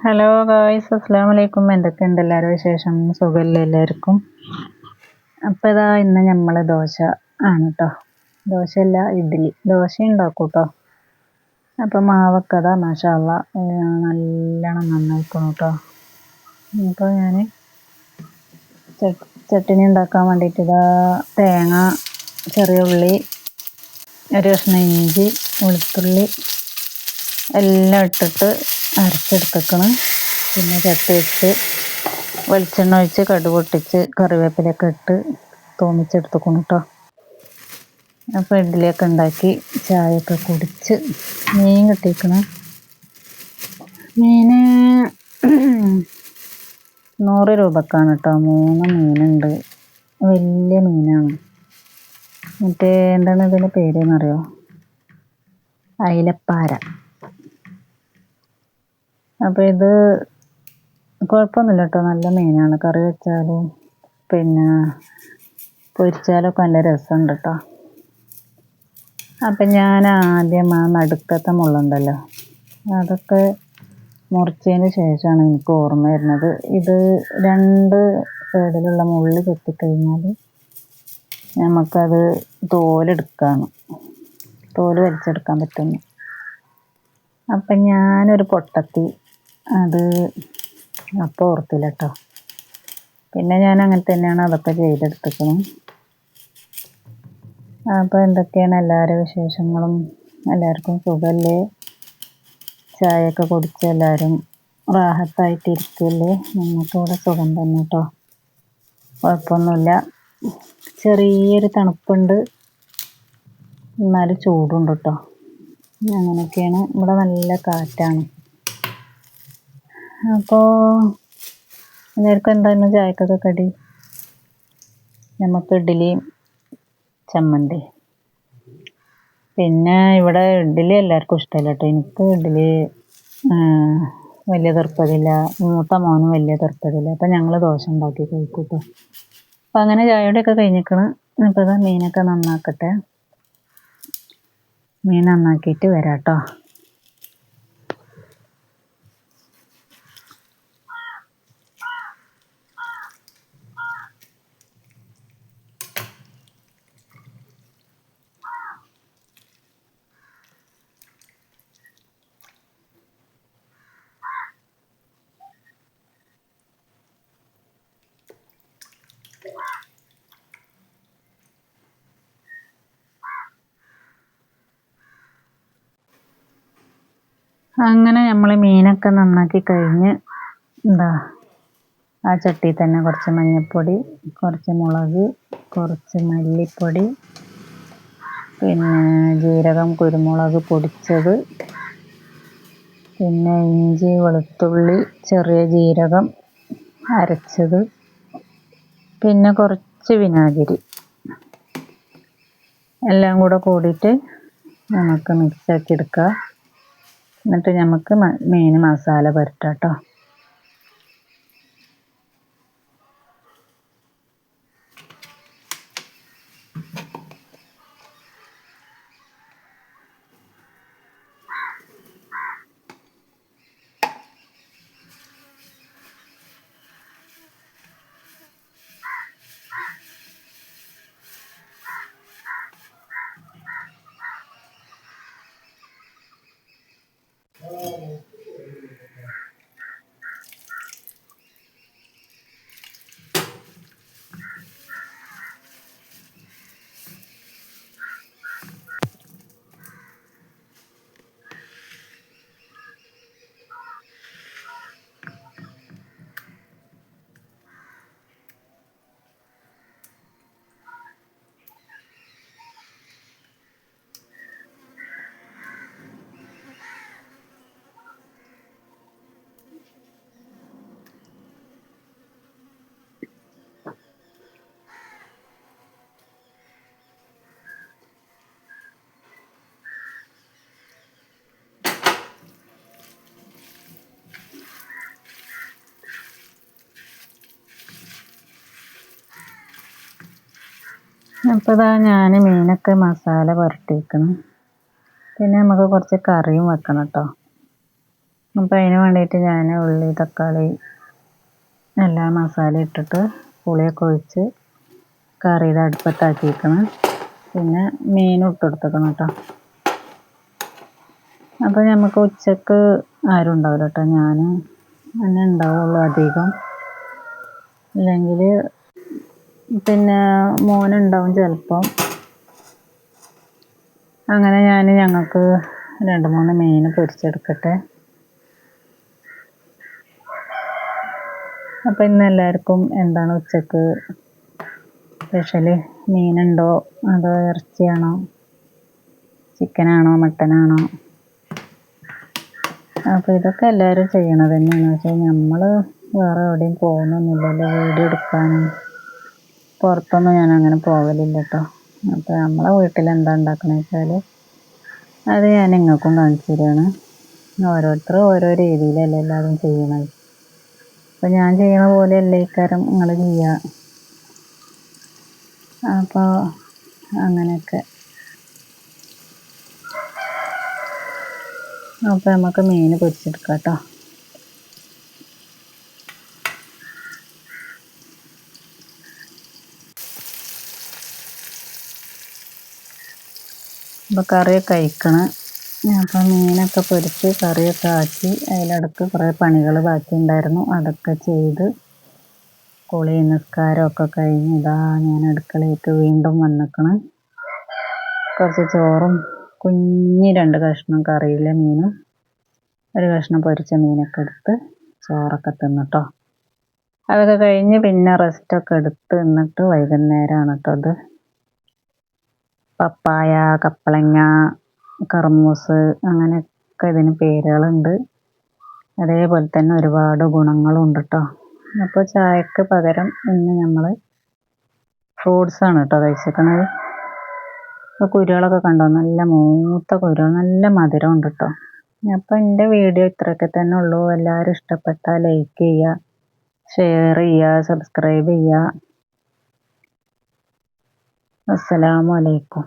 Hello guys അസ്സാം വലൈക്കും എന്തൊക്കെയുണ്ട് എല്ലാവരും വിശേഷം? സുഖമില്ല എല്ലാവർക്കും? അപ്പോൾ ഇതാ ഇന്ന് നമ്മൾ ദോശ ആണ് കേട്ടോ ദോശയല്ല ഇഡ്ഡലി ദോശ ഉണ്ടാക്കും കേട്ടോ അപ്പോൾ മാവൊക്കെ അതാ മാഷാല്ല നല്ലോണം നന്നായിക്കണം കേട്ടോ അപ്പോൾ ഞാൻ ചട്ടിനി ഉണ്ടാക്കാൻ വേണ്ടിയിട്ട് ഇതാ തേങ്ങ ചെറിയ ഉള്ളി ഒരു കഷ്ണം ഇഞ്ചി വെളുത്തുള്ളി എല്ലാം ഇട്ടിട്ട് അരച്ചെടുത്തേക്കണം. പിന്നെ ചട്ടി വെച്ച് വെളിച്ചെണ്ണ ഒഴിച്ച് കടുക് പൊട്ടിച്ച് കറിവേപ്പിലൊക്കെ ഇട്ട് തോന്നിച്ചെടുത്തേക്കണം കേട്ടോ അപ്പോൾ ഇഡ്ഡലിയൊക്കെ ഉണ്ടാക്കി ചായയൊക്കെ കുടിച്ച് മീൻ കിട്ടിയിരിക്കണം മീന് നൂറ് രൂപക്കാണ് കേട്ടോ മൂന്ന് മീനുണ്ട്. വലിയ മീനാണ്. മറ്റേ എന്താണ് ഇതിന്റെ പേരെന്നറിയോ അയിലപ്പാര. അപ്പോൾ ഇത് കുഴപ്പമൊന്നുമില്ല കേട്ടോ നല്ല മീനാണ്. കറി വെച്ചാലും പിന്നെ പൊരിച്ചാലൊക്കെ നല്ല രസമുണ്ട് കേട്ടോ അപ്പം ഞാൻ ആദ്യം ആ നടുക്കത്തെ മുള്ളുണ്ടല്ലോ. അതൊക്കെ മുറിച്ചതിന് ശേഷമാണ് എനിക്ക് ഓർമ്മ വരുന്നത്. ഇത് രണ്ട് സൈഡിലുള്ള മുള്ള് ചെത്തിക്കഴിഞ്ഞാൽ നമുക്കത് തോലെടുക്കാണ്. തോൽ വലിച്ചെടുക്കാൻ പറ്റുന്നു. അപ്പം ഞാനൊരു പൊട്ടത്തി അത് അപ്പോൾ ഓർത്തില്ല കേട്ടോ പിന്നെ ഞാൻ അങ്ങനെ തന്നെയാണ് അതൊക്കെ ചെയ്തെടുത്തിരിക്കുന്നത് അപ്പോൾ എന്തൊക്കെയാണ് എല്ലാവരും വിശേഷങ്ങളും? എല്ലാവർക്കും സുഖമല്ലേ ചായയൊക്കെ കുടിച്ച് എല്ലാവരും റാഹത്തായിട്ടിരിക്കല്ലേ? നിങ്ങൾക്ക് ഇവിടെ സുഖം തന്നെ കേട്ടോ കുഴപ്പമൊന്നുമില്ല. ചെറിയൊരു തണുപ്പുണ്ട്. എന്നാലും ചൂടുണ്ട് കേട്ടോ. അങ്ങനെയൊക്കെയാണ്. ഇവിടെ നല്ല കാറ്റാണ്. അപ്പോൾ എല്ലാവർക്കും എന്തായിരുന്നു ചായക്കൊക്കെ കടി? നമുക്ക് ഇഡ്ഡലിയും ചമ്മന്തി. പിന്നെ ഇവിടെ ഇഡ്ഡലി എല്ലാവർക്കും ഇഷ്ടമല്ല കേട്ടോ എനിക്ക് ഇഡ്ഡലി വലിയ തൃപ്പതില്ല മൂത്ത മോനും വലിയ തൃപ്പതില്ല അപ്പം ഞങ്ങൾ ദോശ ഉണ്ടാക്കി കഴിക്കും കേട്ടോ അപ്പം അങ്ങനെ ചായയുടെയൊക്കെ കഴിഞ്ഞിരിക്കണം അപ്പോൾ മീനൊക്കെ നന്നാക്കട്ടെ. മീൻ നന്നാക്കിയിട്ട് വരാം കേട്ടോ അങ്ങനെ നമ്മൾ മീനൊക്കെ നന്നാക്കി കഴിഞ്ഞ് എന്താ ആ ചട്ടിയിൽ തന്നെ കുറച്ച് മഞ്ഞൾപ്പൊടി കുറച്ച് മുളക് കുറച്ച് മല്ലിപ്പൊടി പിന്നെ ജീരകം കുരുമുളക് പൊടിച്ചത് പിന്നെ ഇഞ്ചി വെളുത്തുള്ളി ചെറിയ ജീരകം അരച്ചത് പിന്നെ കുറച്ച് വിനാഗിരി. എല്ലാം കൂടെ കൂടിയിട്ട് നമുക്ക് മിക്സാക്കി എടുക്കുക എന്നിട്ട് നമുക്ക് മീൻ മസാല പുരട്ടാം കേട്ടോ അപ്പോൾ ഇതാ ഞാൻ മീനൊക്കെ മസാല പുരട്ടിയിരിക്കണം പിന്നെ നമുക്ക് കുറച്ച് കറിയും വെക്കണം കേട്ടോ അപ്പോൾ അതിന് വേണ്ടിയിട്ട് ഞാൻ ഉള്ളി തക്കാളി എല്ലാ മസാല ഇട്ടിട്ട് പുളിയൊക്കെ ഒഴിച്ച് കറിയുടെ അടുപ്പത്താക്കിയിരിക്കണം പിന്നെ മീൻ ഇട്ടെടുത്തേക്കണം കേട്ടോ അപ്പോൾ നമുക്ക് ഉച്ചയ്ക്ക് ആരും ഉണ്ടാവില്ല കേട്ടോ ഞാൻ തന്നെ ഉണ്ടാവുള്ളൂ അധികം. അല്ലെങ്കിൽ പിന്നെ മോനുണ്ടാവും ചിലപ്പം. അങ്ങനെ ഞാൻ ഞങ്ങൾക്ക് രണ്ട് മൂന്ന് മീൻ പൊരിച്ചെടുക്കട്ടെ. അപ്പം ഇന്ന് എല്ലാവർക്കും എന്താണ് ഉച്ചയ്ക്ക് സ്പെഷ്യൽ മീനുണ്ടോ? അതോ ഇറച്ചിയാണോ? ചിക്കനാണോ? മട്ടനാണോ? അപ്പോൾ ഇതൊക്കെ എല്ലാവരും ചെയ്യണത് തന്നെയാണ്. പക്ഷേ നമ്മൾ വേറെ എവിടെയും പോകുന്നൊന്നുമില്ലല്ലോ വീഡിയോ എടുക്കാനും. പുറത്തൊന്നും ഞാൻ അങ്ങനെ പോകലില്ല കേട്ടോ അപ്പോൾ നമ്മളെ വീട്ടിൽ എന്താ ഉണ്ടാക്കണമെന്ന് വെച്ചാൽ അത് ഞാൻ നിങ്ങൾക്കും കാണിച്ചു തരികയാണ് ഓരോരുത്തർ ഓരോ രീതിയിലല്ലേ എല്ലാവരും ചെയ്യണത്. അപ്പോൾ ഞാൻ ചെയ്യണ പോലെ അല്ലേ ഇക്കാരം നിങ്ങൾ ചെയ്യുക അപ്പോൾ അങ്ങനെയൊക്കെ. അപ്പോൾ നമുക്ക് മീൻ പൊരിച്ചെടുക്കാം കേട്ടോ അപ്പോൾ കറിയൊക്കെ കഴിക്കണം അപ്പോൾ മീനൊക്കെ പൊരിച്ച് കറിയൊക്കെ ആക്കി അതിലടക്ക് കുറേ പണികൾ ബാക്കിയുണ്ടായിരുന്നു. അതൊക്കെ ചെയ്ത് കുളി നിസ്കാരമൊക്കെ കഴിഞ്ഞ് ഇതാ ഞാൻ അടുക്കളയ്ക്ക് വീണ്ടും വന്നിക്കണം. കുറച്ച് ചോറും കുഞ്ഞി രണ്ട് കഷ്ണം കറിയിലെ മീനും ഒരു കഷ്ണം പൊരിച്ച മീനൊക്കെ എടുത്ത് ചോറൊക്കെ തിന്നിട്ടോ അതൊക്കെ കഴിഞ്ഞ് പിന്നെ റെസ്റ്റൊക്കെ എടുത്ത് നിന്നിട്ട് വൈകുന്നേരമാണ് കേട്ടോ അത്. പപ്പായ കപ്പളങ്ങ കർമൂസ് അങ്ങനെയൊക്കെ ഇതിന് പേരുകളുണ്ട്. അതേപോലെ തന്നെ ഒരുപാട് ഗുണങ്ങളും ഉണ്ട് കേട്ടോ അപ്പോൾ ചായക്ക് പകരം ഇന്ന് നമ്മൾ ഫ്രൂട്ട്സാണ് കേട്ടോ കഴിച്ചേക്കണത് അപ്പോൾ കുരുകളൊക്കെ കണ്ടോ? നല്ല മൂത്ത കുരുകൾ നല്ല മധുരം ഉണ്ട് കേട്ടോ. അപ്പോൾ എന്റെ വീഡിയോ ഇത്രയൊക്കെ തന്നെ ഉള്ളൂ. എല്ലാവരും ഇഷ്ടപ്പെട്ടാൽ ലൈക്ക് ചെയ്യുക ഷെയർ ചെയ്യുക സബ്സ്ക്രൈബ് ചെയ്യുക. അസ്സലാമു അലൈക്കും.